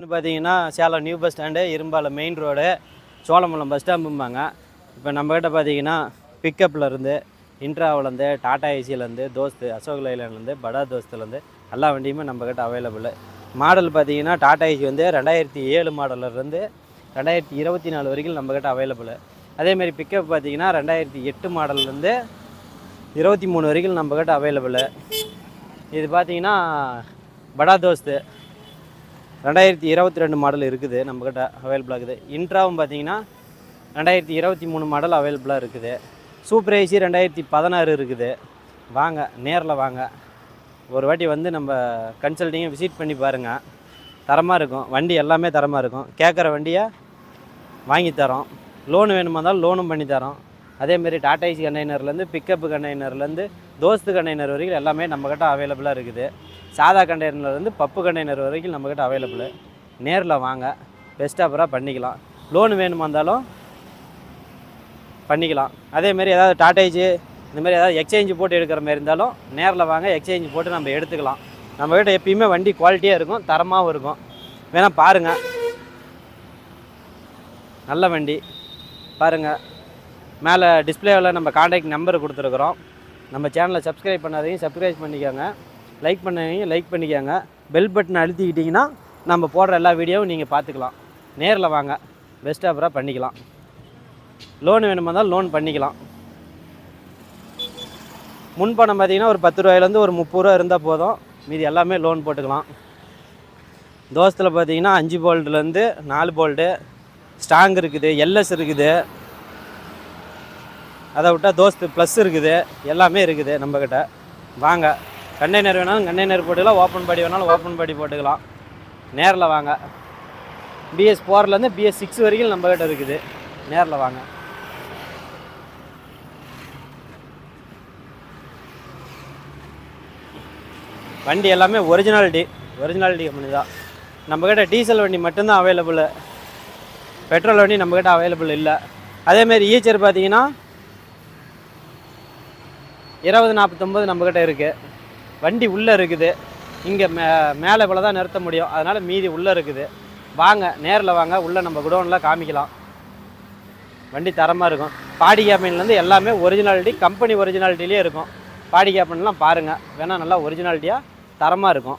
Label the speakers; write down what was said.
Speaker 1: வந்து பார்த்தீங்கன்னா Salem new bus stand Irumbalam main road சோழமலம் bus ஸ்டாம்பும்பாங்க இப்போ நம்மக்கிட்ட பார்த்தீங்கன்னா பிக்கப்லேருந்து இன்ட்ராவிலேருந்து டாடா ஏசியிலேருந்து தோஸ்து அசோக் லைலேருந்து படா தோஸ்துலேருந்து எல்லா வண்டியுமே நம்மக்கிட்ட அவைலபிள் மாடல் பார்த்தீங்கன்னா டாடா ஏசி வந்து ரெண்டாயிரத்தி ஏழு மாடல்லேருந்து ரெண்டாயிரத்தி இருபத்தி நாலு வரைக்கும் நம்மக்கிட்ட அவைலபிள் அதேமாரி பிக்கப் பார்த்தீங்கன்னா ரெண்டாயிரத்தி எட்டு மாடல்லேருந்து இருபத்தி மூணு வரைக்கும் நம்மக்கிட்ட அவைலபிள் இது பார்த்தீங்கன்னா படா தோஸ்து ரெண்டாயிரத்தி இருபத்தி ரெண்டு மாடல் இருக்குது நம்மக்கிட்ட அவைலபிளாக இருக்குது. இன்ட்ராவும் பார்த்தீங்கன்னா ரெண்டாயிரத்தி இருபத்தி மூணு மாடல் அவைலபிளாக இருக்குது. சூப்பர் ஏசி ரெண்டாயிரத்தி பதினாறு இருக்குது. வாங்க நேரில் வாங்க. ஒரு வாட்டி வந்து நம்ம கன்சல்ட்டிங்கை விசிட் பண்ணி பாருங்கள் தரமாக இருக்கும். வண்டி எல்லாமே தரமாக இருக்கும். கேட்குற வண்டியை வாங்கி தரோம். லோனு வேணுமா இருந்தாலும் லோனும் பண்ணி தரோம். அதேமாரி டாடா ஏசி கண்டெய்னர்லேருந்து பிக்கப்பு கண்டெய்னர்லேருந்து தோஸ்து கண்டெய்னர் வரைக்கும் எல்லாமே நம்மக்கிட்ட அவைலபிளாக இருக்குது. சாதா கண்டெய்னர்லேருந்து பப்பு கண்டெய்னர் வரைக்கும் நம்மக்கிட்ட அவைலபிள் நேரில் வாங்க. பெஸ்ட் ஆஃபராக பண்ணிக்கலாம். லோன் வேணுமா இருந்தாலும் பண்ணிக்கலாம். அதேமாரி ஏதாவது டாடா இந்தமாரி இந்த மாதிரி ஏதாவது எக்ஸ்சேஞ்சு போட்டு எடுக்கிற மாதிரி இருந்தாலும் நேரில் வாங்க எக்ஸ்சேஞ்சு போட்டு நம்ம எடுத்துக்கலாம். நம்மக்கிட்ட எப்பயுமே வண்டி குவாலிட்டியாக இருக்கும் தரமாகவும் இருக்கும். வேணால் பாருங்கள் நல்ல வண்டி. பாருங்கள் மேலே டிஸ்பிளேவில் நம்ம காண்டாக்ட் நம்பர் கொடுத்துருக்குறோம். நம்ம சேனலை சப்ஸ்கிரைப் பண்ணாதையும் சப்ஸ்கிரைப் பண்ணிக்கோங்க. லைக் பண்ணாதீங்க லைக் பண்ணிக்கோங்க. பெல் பட்டன் அழுத்திக்கிட்டிங்கன்னா நம்ம போடுற எல்லா வீடியோவும் நீங்கள் பார்த்துக்கலாம். நேரில் வாங்க. பெஸ்ட் ஆஃபராக பண்ணிக்கலாம். லோன் வேணுமா இருந்தாலும் லோன் பண்ணிக்கலாம். முன்பணம் பார்த்தீங்கன்னா ஒரு பத்து ரூபாயிலேருந்து ஒரு முப்பது ரூபா இருந்தால் போதும். மீதி எல்லாமே லோன் போட்டுக்கலாம். தோசத்தில் பார்த்தீங்கன்னா அஞ்சு போல்டுலேருந்து நாலு போல்ட்டு ஸ்ட்ராங் இருக்குது எல்எஸ் இருக்குது. அதை விட்டால் தோஸ்து ப்ளஸ் இருக்குது. எல்லாமே இருக்குது நம்மக்கிட்ட வாங்க. கண்டெய்னர் வேணாலும் கண்டெய்னர் போட்டுக்கலாம் ஓப்பன் பாடி வேணாலும் ஓப்பன் பாடி போட்டுக்கலாம். நேரில் வாங்க. பிஎஸ் ஃபோர்லேருந்து பிஎஸ் சிக்ஸ் வரைக்கும் நம்மக்கிட்ட இருக்குது. நேரில் வாங்க. வண்டி எல்லாமே ஒரிஜினாலிட்டி ஒரிஜினாலிட்டி கம்பெனி தான். நம்மக்கிட்ட டீசல் வண்டி மட்டும்தான் அவைலபிள் பெட்ரோல் வண்டி நம்மக்கிட்ட அவைலபிள் இல்லை. அதேமாரி ஈச்சர் பார்த்தீங்கன்னா இருபது நாற்பத்தொம்பது நம்மக்கிட்ட இருக்குது வண்டி உள்ளே இருக்குது. இங்கே மே மேலே இவ்வளோ தான் நிறுத்த முடியும். அதனால் மீதி உள்ளே இருக்குது. வாங்க நேரில் வாங்க. உள்ளே நம்ம குடோனில் காமிக்கலாம். வண்டி தரமாக இருக்கும். பாடி கேபின்லேருந்து எல்லாமே ஒரிஜினாலிட்டி கம்பெனி ஒரிஜினாலிட்டிலே இருக்கும். பாடி கேபின்லாம் பாருங்கள் வேணால் நல்லா ஒரிஜினாலிட்டியாக தரமாக இருக்கும்.